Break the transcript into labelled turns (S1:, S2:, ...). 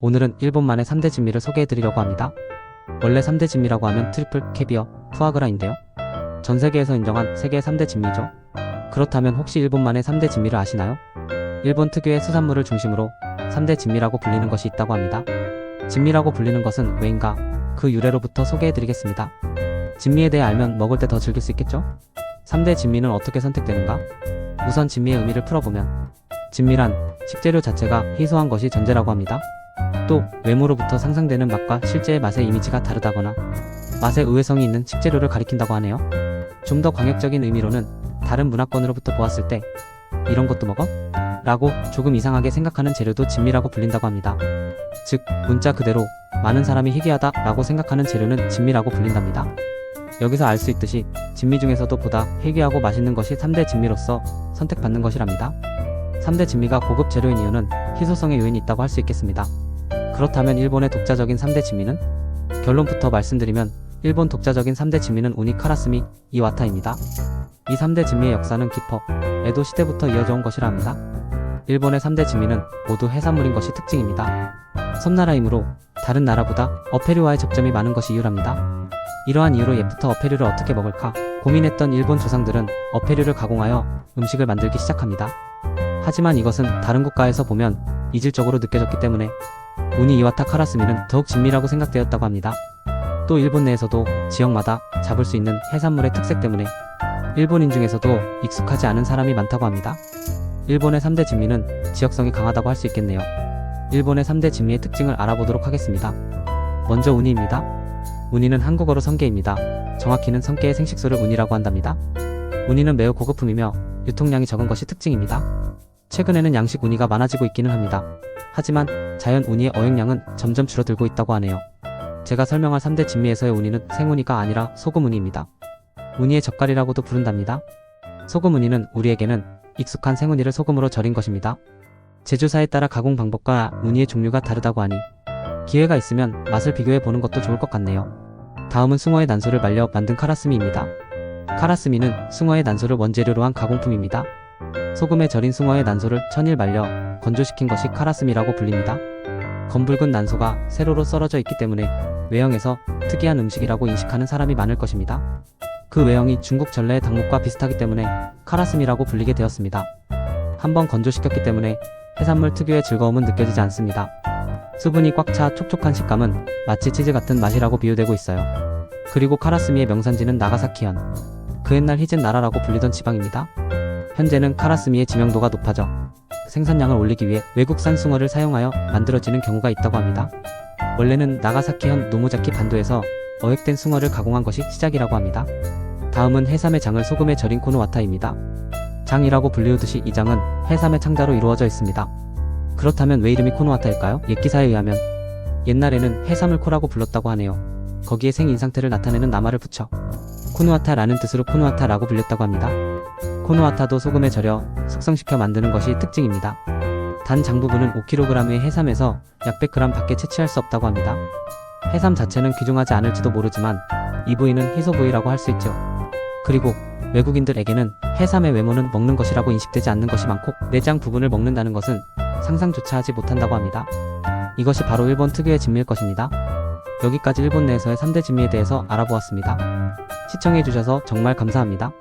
S1: 오늘은 일본만의 3대 진미를 소개해드리려고 합니다. 원래 3대 진미라고 하면 트리플, 캐비어, 푸아그라인데요. 전 세계에서 인정한 세계 3대 진미죠. 그렇다면 혹시 일본만의 3대 진미를 아시나요? 일본 특유의 수산물을 중심으로 3대 진미라고 불리는 것이 있다고 합니다. 진미라고 불리는 것은 왜인가? 그 유래로부터 소개해드리겠습니다. 진미에 대해 알면 먹을 때 더 즐길 수 있겠죠? 3대 진미는 어떻게 선택되는가? 우선 진미의 의미를 풀어보면 진미란 식재료 자체가 희소한 것이 전제라고 합니다. 또 외모로부터 상상되는 맛과 실제의 맛의 이미지가 다르다거나 맛의 의외성이 있는 식재료를 가리킨다고 하네요. 좀 더 광역적인 의미로는 다른 문화권으로부터 보았을 때 이런 것도 먹어? 라고 조금 이상하게 생각하는 재료도 진미라고 불린다고 합니다. 즉 문자 그대로 많은 사람이 희귀하다 라고 생각하는 재료는 진미라고 불린답니다. 여기서 알 수 있듯이 진미 중에서도 보다 희귀하고 맛있는 것이 3대 진미로서 선택받는 것이랍니다. 3대 진미가 고급 재료인 이유는 희소성의 요인이 있다고 할 수 있겠습니다. 그렇다면 일본의 독자적인 3대 진미는? 결론부터 말씀드리면 일본 독자적인 3대 진미는 우니 카라스미 이와타입니다. 이 3대 진미의 역사는 깊어 에도 시대부터 이어져 온 것이라 합니다. 일본의 3대 진미는 모두 해산물인 것이 특징입니다. 섬나라이므로 다른 나라보다 어패류와의 접점이 많은 것이 이유랍니다. 이러한 이유로 옛부터 어패류를 어떻게 먹을까 고민했던 일본 조상들은 어패류를 가공하여 음식을 만들기 시작합니다. 하지만 이것은 다른 국가에서 보면 이질적으로 느껴졌기 때문에 우니 이와타 카라스미는 더욱 진미라고 생각되었다고 합니다. 또 일본 내에서도 지역마다 잡을 수 있는 해산물의 특색 때문에 일본인 중에서도 익숙하지 않은 사람이 많다고 합니다. 일본의 3대 진미는 지역성이 강하다고 할 수 있겠네요. 일본의 3대 진미의 특징을 알아보도록 하겠습니다. 먼저 우니입니다. 우니는 한국어로 성게입니다. 정확히는 성게의 생식소를 우니라고 한답니다. 우니는 매우 고급품이며 유통량이 적은 것이 특징입니다. 최근에는 양식 우니가 많아지고 있기는 합니다. 하지만 자연 우니의 어획량은 점점 줄어들고 있다고 하네요. 제가 설명할 3대 진미에서의 우니는 생우니가 아니라 소금 우니입니다. 우니의 젓갈이라고도 부른답니다. 소금 우니는 우리에게는 익숙한 생우니를 소금으로 절인 것입니다. 제조사에 따라 가공 방법과 우니의 종류가 다르다고 하니 기회가 있으면 맛을 비교해 보는 것도 좋을 것 같네요. 다음은 숭어의 난소를 말려 만든 카라스미입니다. 카라스미는 숭어의 난소를 원재료로 한 가공품입니다. 소금에 절인 숭어의 난소를 천일 말려 건조시킨 것이 카라스미라고 불립니다. 검붉은 난소가 세로로 썰어져 있기 때문에 외형에서 특이한 음식이라고 인식하는 사람이 많을 것입니다. 그 외형이 중국 전래의 닭목과 비슷하기 때문에 카라스미라고 불리게 되었습니다. 한번 건조시켰기 때문에 해산물 특유의 즐거움은 느껴지지 않습니다. 수분이 꽉 차 촉촉한 식감은 마치 치즈 같은 맛이라고 비유되고 있어요. 그리고 카라스미의 명산지는 나가사키현. 그 옛날 히젠 나라라고 불리던 지방입니다. 현재는 카라스미의 지명도가 높아져 생산량을 올리기 위해 외국산 숭어를 사용하여 만들어지는 경우가 있다고 합니다. 원래는 나가사키현 노무자키 반도에서 어획된 숭어를 가공한 것이 시작이라고 합니다. 다음은 해삼의 장을 소금에 절인 코노와타입니다. 장이라고 불리우듯이 이 장은 해삼의 창자로 이루어져 있습니다. 그렇다면 왜 이름이 코노와타일까요? 옛 기사에 의하면 옛날에는 해삼을 코라고 불렀다고 하네요. 거기에 생인 상태를 나타내는 나마를 붙여 코노와타라는 뜻으로 코노와타라고 불렸다고 합니다. 코노와타도 소금에 절여 숙성시켜 만드는 것이 특징입니다. 단 장 부분은 5kg의 해삼에서 약 100g 밖에 채취할 수 없다고 합니다. 해삼 자체는 귀중하지 않을지도 모르지만 이 부위는 희소 부위라고 할 수 있죠. 그리고 외국인들에게는 해삼의 외모는 먹는 것이라고 인식되지 않는 것이 많고 내장 부분을 먹는다는 것은 상상조차 하지 못한다고 합니다. 이것이 바로 일본 특유의 진미일 것입니다. 여기까지 일본 내에서의 3대 진미에 대해서 알아보았습니다. 시청해주셔서 정말 감사합니다.